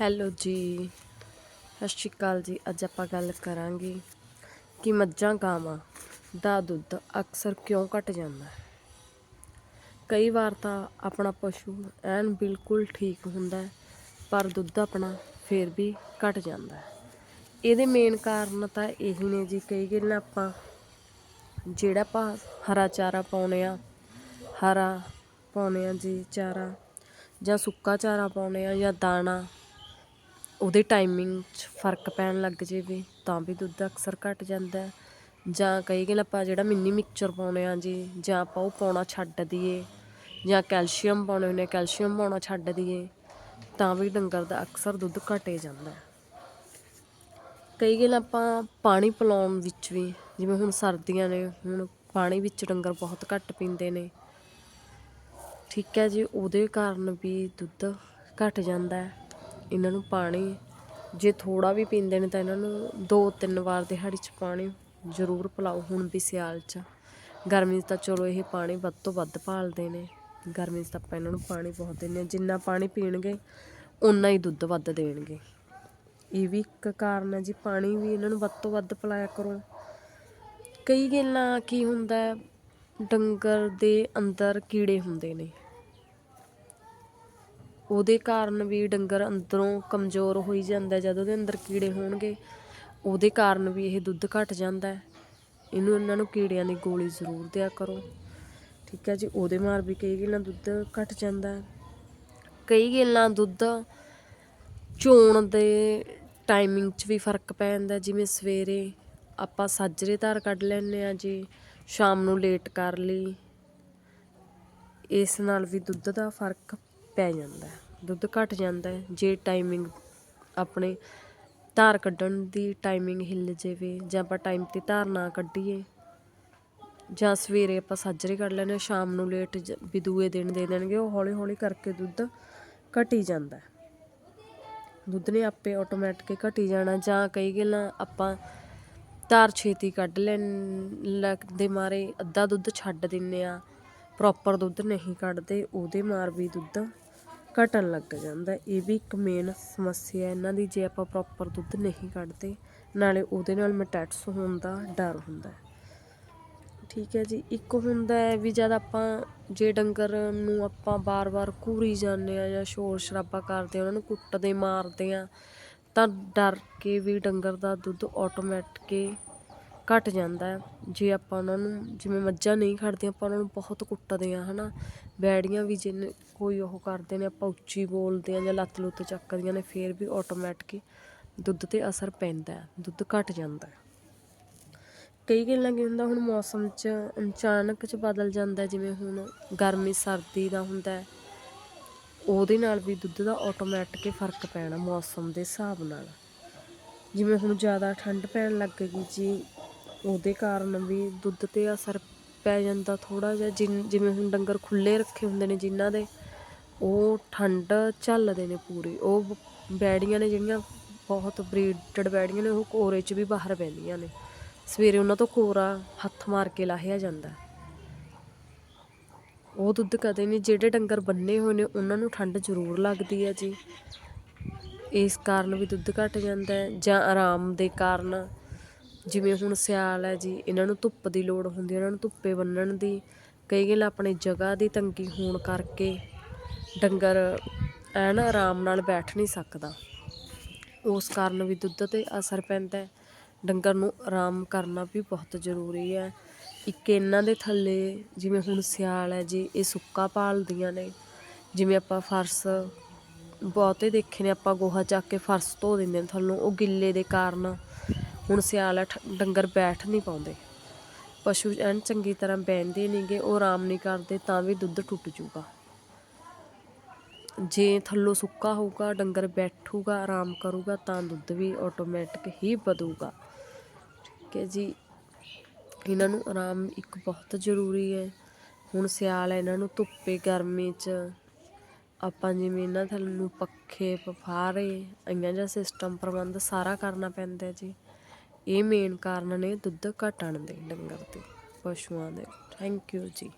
Hello ਜੀ। ਸਤਿ ਸ਼੍ਰੀ ਅਕਾਲ ਜੀ। ਅੱਜ ਆਪਾਂ ਗੱਲ ਕਰਾਂਗੇ ਕਿ ਮੱਝਾਂ ਗਾਵਾਂ ਦਾ ਦੁੱਧ ਅਕਸਰ ਕਿਉਂ ਘਟ ਜਾਂਦਾ ਹੈ? ਕਈ ਵਾਰ ਤਾਂ ਆਪਣਾ ਪਸ਼ੂ ਐਨ ਬਿਲਕੁਲ ਠੀਕ ਹੁੰਦਾ ਹੈ, ਪਰ ਦੁੱਧ ਆਪਣਾ ਫੇਰ ਵੀ ਘਟ ਜਾਂਦਾ ਹੈ। ਇਹਦੇ ਮੇਨ ਕਾਰਨ ਤਾਂ ਇਹੀ ਨੇ ਜੀ। ਕਈ ਗੱਲਾਂ ਆਪਾਂ ਜਿਹੜਾ ਆਪਾਂ ਹਰਾ ਚਾਰਾ ਪਾਉਨੇ ਆ ਹਰਾ ਪਾਉਨੇ ਆ ਜੀ ਚਾਰਾ ਜਾਂ ਸੁੱਕਾ ਚਾਰਾ ਪਾਉਨੇ ਆ ਜਾਂ ਦਾਣਾ ਉਹਦੇ ਟਾਈਮਿੰਗ 'ਚ ਫ਼ਰਕ ਪੈਣ ਲੱਗ ਜਾਵੇ, ਤਾਂ ਵੀ ਦੁੱਧ ਅਕਸਰ ਘੱਟ ਜਾਂਦਾ ਜਾਂ ਕਈ ਗੱਲ ਆਪਾਂ ਜਿਹੜਾ ਮਿੰਨੀ ਮਿਕਸਚਰ ਪਾਉਨੇ ਆ ਜੀ, ਜਾਂ ਆਪਾਂ ਉਹ ਪਾਉਣਾ ਛੱਡ ਦਈਏ, ਜਾਂ ਕੈਲਸ਼ੀਅਮ ਪਾਉਣੇ ਹੁੰਦੇ ਕੈਲਸ਼ੀਅਮ ਪਾਉਣਾ ਛੱਡ ਦਈਏ, ਤਾਂ ਵੀ ਡੰਗਰ ਦਾ ਅਕਸਰ ਦੁੱਧ ਘਟੇ ਜਾਂਦਾ ਕਈ ਗੱਲ ਆਪਾਂ ਪਾਣੀ ਪਿਲਾਉਣ ਵਿੱਚ ਵੀ, ਜਿਵੇਂ ਹੁਣ ਸਰਦੀਆਂ ਨੇ, ਹੁਣ ਪਾਣੀ ਵਿੱਚ ਡੰਗਰ ਬਹੁਤ ਘੱਟ ਪੀਂਦੇ ਨੇ। ਠੀਕ ਹੈ ਜੀ, ਉਹਦੇ ਕਾਰਨ ਵੀ ਦੁੱਧ ਘਟ ਜਾਂਦਾ ਇਹਨਾਂ ਨੂੰ ਪਾਣੀ, ਜੇ ਥੋੜ੍ਹਾ ਵੀ ਪੀਂਦੇ ਨੇ ਤਾਂ ਇਹਨਾਂ ਨੂੰ ਦੋ ਤਿੰਨ ਵਾਰ ਦਿਹਾੜੀ 'ਚ ਪਾਣੀ ਜ਼ਰੂਰ ਪਿਲਾਓ, ਹੁਣ ਵੀ ਸਿਆਲ 'ਚ ਗਰਮੀ 'ਚ ਤਾਂ ਚਲੋ ਇਹ ਪਾਣੀ ਵੱਧ ਤੋਂ ਵੱਧ ਭਾਲਦੇ ਨੇ। ਗਰਮੀ 'ਚ ਤਾਂ ਆਪਾਂ ਇਹਨਾਂ ਨੂੰ ਪਾਣੀ ਬਹੁਤ ਦਿੰਦੇ ਹਾਂ। ਜਿੰਨਾ ਪਾਣੀ ਪੀਣਗੇ ਉਨਾ ਹੀ ਦੁੱਧ ਵੱਧ ਦੇਣਗੇ। ਇਹ ਵੀ ਇੱਕ ਕਾਰਨ ਹੈ ਜੀ, ਪਾਣੀ ਵੀ ਇਹਨਾਂ ਨੂੰ ਵੱਧ ਤੋਂ ਵੱਧ ਪਿਲਾਇਆ ਕਰੋ। ਕਈ ਗੱਲਾਂ ਕੀ ਹੁੰਦਾ ਡੰਗਰ ਦੇ ਅੰਦਰ ਕੀੜੇ ਹੁੰਦੇ ਨੇ। ਉਹਦੇ ਕਾਰਨ ਵੀ ਡੰਗਰ ਅੰਦਰੋਂ ਕਮਜ਼ੋਰ ਹੋਈ ਜਾਂਦਾ ਜਦ ਉਹਦੇ ਅੰਦਰ ਕੀੜੇ ਹੋਣਗੇ, ਉਹਦੇ ਕਾਰਨ ਵੀ ਇਹ ਦੁੱਧ ਘਟ ਜਾਂਦਾ ਇਹਨੂੰ ਇਹਨਾਂ ਨੂੰ ਕੀੜਿਆਂ ਦੀ ਗੋਲੀ ਜ਼ਰੂਰ ਦਿਆ ਕਰੋ। ਠੀਕ ਹੈ ਜੀ, ਉਹਦੇ ਮਾਰ ਵੀ ਕਈ ਗੱਲਾਂ ਦੁੱਧ ਘਟ ਜਾਂਦਾ ਕਈ ਗੱਲਾਂ ਦੁੱਧ ਚੋਣ ਦੇ ਟਾਈਮਿੰਗ 'ਚ ਵੀ ਫ਼ਰਕ ਪੈ ਜਾਂਦਾ ਜਿਵੇਂ ਸਵੇਰੇ ਆਪਾਂ ਸਾਜਰੇ ਧਾਰ ਕੱਢ ਲੈਂਦੇ ਆ ਜੀ, ਸ਼ਾਮ ਨੂੰ ਲੇਟ ਕਰ ਲਈ, ਇਸ ਨਾਲ ਵੀ ਦੁੱਧ ਦਾ ਫ਼ਰਕ ਪੈ ਜਾਂਦਾ ਦੁੱਧ ਘਟ ਜਾਂਦਾ ਜੇ ਟਾਈਮਿੰਗ ਆਪਣੇ ਧਾਰ ਕੱਢਣ ਦੀ ਟਾਈਮਿੰਗ ਹਿੱਲ ਜਾਵੇ ਜਾਂ ਆਪਾਂ ਟਾਈਮ ਤੇ ਧਾਰ ਨਾ ਕੱਢੀਏ ਜਾਂ ਸਵੇਰੇ ਆਪਾਂ ਸਾਜਰੇ ਕਰ ਲੈਂਦੇ ਹਾਂ, ਸ਼ਾਮ ਨੂੰ ਲੇਟ ਜ- ਵੀ ਦੂਏ ਦਿਨ ਦੇ ਦੇਣਗੇ, ਉਹ ਹੌਲੀ ਹੌਲੀ ਕਰਕੇ ਦੁੱਧ ਘਟੀ ਜਾਂਦਾ ਦੁੱਧ ਨੇ ਆਪੇ ਆਟੋਮੈਟਿਕ ਘਟੀ ਜਾਣਾ ਜਾਂ ਕਈ ਗੱਲਾਂ ਆਪਾਂ ਧਾਰ ਛੇਤੀ ਕੱਢ ਲੈਣ ਦੇ ਮਾਰੇ, ਅੱਧਾ ਦੁੱਧ ਛੱਡ ਦਿੰਨੇ ਆ ਪ੍ਰੋਪਰ ਦੁੱਧ ਨਹੀਂ ਕੱਢਦੇ, ਉਹਦੇ ਮਾਰ ਵੀ ਦੁੱਧ ਘਟਣ ਲੱਗ ਜਾਂਦਾ ਇਹ ਵੀ ਇੱਕ ਮੇਨ ਸਮੱਸਿਆ ਇਹਨਾਂ ਦੀ ਜੇ ਆਪਾਂ ਪ੍ਰੋਪਰ ਦੁੱਧ ਨਹੀਂ ਕੱਢਦੇ, ਨਾਲੇ ਉਹਦੇ ਨਾਲ ਮਟੈਟਸ ਹੋਣ ਦਾ ਡਰ ਹੁੰਦਾ ਠੀਕ ਹੈ ਜੀ। ਇੱਕ ਹੁੰਦਾ ਹੈ ਵੀ ਜਦ ਆਪਾਂ, ਜੇ ਡੰਗਰ ਨੂੰ ਆਪਾਂ ਬਾਰ-ਬਾਰ ਘੂਰੀ ਜਾਂਦੇ ਆ ਜਾਂ ਸ਼ੋਰ ਸ਼ਰਾਬਾ ਕਰਦੇ ਆ ਉਹਨਾਂ ਨੂੰ ਕੁੱਟਦੇ, ਮਾਰਦੇ ਆ ਤਾਂ ਡਰ ਕੇ ਵੀ ਡੰਗਰ ਦਾ ਦੁੱਧ ਆਟੋਮੈਟਿਕ ਘਟ ਜਾਂਦਾ ਜੇ ਆਪਾਂ ਉਹਨਾਂ ਨੂੰ ਜਿਵੇਂ ਮੱਝਾਂ ਨਹੀਂ ਖੜਦੀਆਂ, ਆਪਾਂ ਉਹਨਾਂ ਨੂੰ ਬਹੁਤ ਕੁੱਟਦੇ ਹਾਂ ਹੈ ਨਾ ਬੈੜੀਆਂ ਵੀ ਜਿੰਨ ਕੋਈ ਉਹ ਕਰਦੇ ਨੇ, ਆਪਾਂ ਉੱਚੀ ਬੋਲਦੇ ਹਾਂ ਜਾਂ ਲੱਤ ਲੁੱਤ ਚੱਕਦੀਆਂ ਨੇ, ਫਿਰ ਵੀ ਆਟੋਮੈਟਿਕ ਦੁੱਧ ਤੇ ਅਸਰ ਪੈਂਦਾ ਦੁੱਧ ਘਟ ਜਾਂਦਾ ਕਈ ਗੱਲਾਂ ਕੀ ਹੁੰਦਾ, ਹੁਣ ਮੌਸਮ 'ਚ ਅਚਾਨਕ 'ਚ ਬਦਲ ਜਾਂਦਾ ਜਿਵੇਂ ਹੁਣ ਗਰਮੀ, ਸਰਦੀ ਦਾ ਹੁੰਦਾ ਉਹਦੇ ਨਾਲ ਵੀ ਦੁੱਧ ਦਾ ਆਟੋਮੈਟਿਕ ਫ਼ਰਕ ਪੈਣਾ ਮੌਸਮ ਦੇ ਹਿਸਾਬ ਨਾਲ। ਜਿਵੇਂ ਹੁਣ ਜ਼ਿਆਦਾ ਠੰਡ ਪੈਣ ਲੱਗ ਗਈ ਜੀ ਉਹਦੇ ਕਾਰਨ ਵੀ ਦੁੱਧ ਤੇ ਅਸਰ ਪੈ ਜਾਂਦਾ ਥੋੜ੍ਹਾ ਜਿਹਾ, ਜਿਨ- ਜਿਵੇਂ ਹੁਣ ਡੰਗਰ ਖੁੱਲ੍ਹੇ ਰੱਖੇ ਹੁੰਦੇ ਨੇ ਜਿਨ੍ਹਾਂ ਦੇ, ਉਹ ਠੰਡ ਝੱਲਦੇ ਨੇ ਪੂਰੀ। ਉਹ ਬੈੜੀਆਂ ਨੇ ਜਿਹੜੀਆਂ ਬਹੁਤ ਬਰੀਡਡ ਬੈੜੀਆਂ ਨੇ, ਉਹ ਕੋਰੇ 'ਚ ਵੀ ਬਾਹਰ ਬਹਿੰਦੀਆਂ ਨੇ। ਸਵੇਰੇ ਉਹਨਾਂ ਤੋਂ ਕੋਰਾ ਹੱਥ ਮਾਰ ਕੇ ਲਾਹਿਆ ਜਾਂਦਾ। ਉਹ ਦੁੱਧ ਕਦੇ ਨਹੀਂ, ਜਿਹੜੇ ਡੰਗਰ ਬੰਨੇ ਹੋਏ ਨੇ, ਉਹਨਾਂ ਨੂੰ ਠੰਡ ਜ਼ਰੂਰ ਲੱਗਦੀ ਹੈ ਜੀ। ਇਸ ਕਾਰਨ ਵੀ ਦੁੱਧ ਘਟ ਜਾਂਦਾ ਜਾਂ ਆਰਾਮ ਦੇ ਕਾਰਨ ਜਿਵੇਂ ਹੁਣ ਸਿਆਲ ਹੈ ਜੀ, ਇਹਨਾਂ ਨੂੰ ਧੁੱਪ ਦੀ ਲੋੜ ਹੁੰਦੀ ਉਹਨਾਂ ਨੂੰ ਧੁੱਪੇ ਬੰਨਣ ਦੀ। ਕਈ ਗੱਲ ਆਪਣੀ ਜਗ੍ਹਾ ਦੀ ਤੰਗੀ ਹੋਣ ਕਰਕੇ ਡੰਗਰ ਐਨ ਆਰਾਮ ਨਾਲ ਬੈਠ ਨਹੀਂ ਸਕਦਾ। ਉਸ ਕਾਰਨ ਵੀ ਦੁੱਧ ਤੇ ਅਸਰ ਪੈਂਦਾ ਡੰਗਰ ਨੂੰ ਆਰਾਮ ਕਰਨਾ ਵੀ ਬਹੁਤ ਜ਼ਰੂਰੀ ਹੈ। ਇੱਕ ਇਹਨਾਂ ਦੇ ਥੱਲੇ ਜਿਵੇਂ ਹੁਣ ਸਿਆਲ ਹੈ ਜੀ, ਇਹ ਸੁੱਕਾ ਪਾਲਦੀਆਂ ਨੇ। ਜਿਵੇਂ ਆਪਾਂ ਫਰਸ਼ ਬਹੁਤੇ ਦੇਖੇ ਨੇ, ਆਪਾਂ ਗੋਹਾ ਚੱਕ ਕੇ ਫਰਸ਼ ਧੋ ਦਿੰਦੇ ਨੇ ਥੱਲੋਂ, ਉਹ ਗਿੱਲੇ ਦੇ ਕਾਰਨ ਹੁਣ ਸਿਆਲ ਹੈ ਠ- ਡੰਗਰ ਬੈਠ ਨਹੀਂ ਪਾਉਂਦੇ। ਪਸ਼ੂ ਐਨ ਚੰਗੀ ਤਰ੍ਹਾਂ ਬਹਿੰਦੇ ਨਹੀਂਗੇ ਉਹ ਆਰਾਮ ਨਹੀਂ ਕਰਦੇ, ਤਾਂ ਵੀ ਦੁੱਧ ਟੁੱਟ ਜੂਗਾ ਜੇ ਥੱਲੋਂ ਸੁੱਕਾ ਹੋਊਗਾ, ਡੰਗਰ ਬੈਠੂਗਾ, ਆਰਾਮ ਕਰੂਗਾ, ਤਾਂ ਦੁੱਧ ਵੀ ਆਟੋਮੈਟਿਕ ਹੀ ਵਧੂਗਾ। ਠੀਕ ਹੈ ਜੀ। ਇਹਨਾਂ ਨੂੰ ਆਰਾਮ ਇੱਕ ਬਹੁਤ ਜ਼ਰੂਰੀ ਹੈ। ਹੁਣ ਸਿਆਲ ਹੈ ਇਹਨਾਂ ਨੂੰ ਧੁੱਪੇ, ਗਰਮੀ 'ਚ ਆਪਾਂ ਜਿਵੇਂ ਇਹਨਾਂ ਥੱਲੇ ਨੂੰ ਪੱਖੇ ਫਫਾਰੇ ਇੰਨਾ ਜਿਹਾ ਸਿਸਟਮ ਪ੍ਰਬੰਧ ਸਾਰਾ ਕਰਨਾ ਪੈਂਦਾ ਜੀ। ਇਹ ਮੇਨ ਕਾਰਨ ਨੇ ਦੁੱਧ ਘਟਣ ਦੇ ਡੰਗਰ ਦੇ ਪਸ਼ੂਆਂ ਦੇ। ਥੈਂਕ ਯੂ ਜੀ।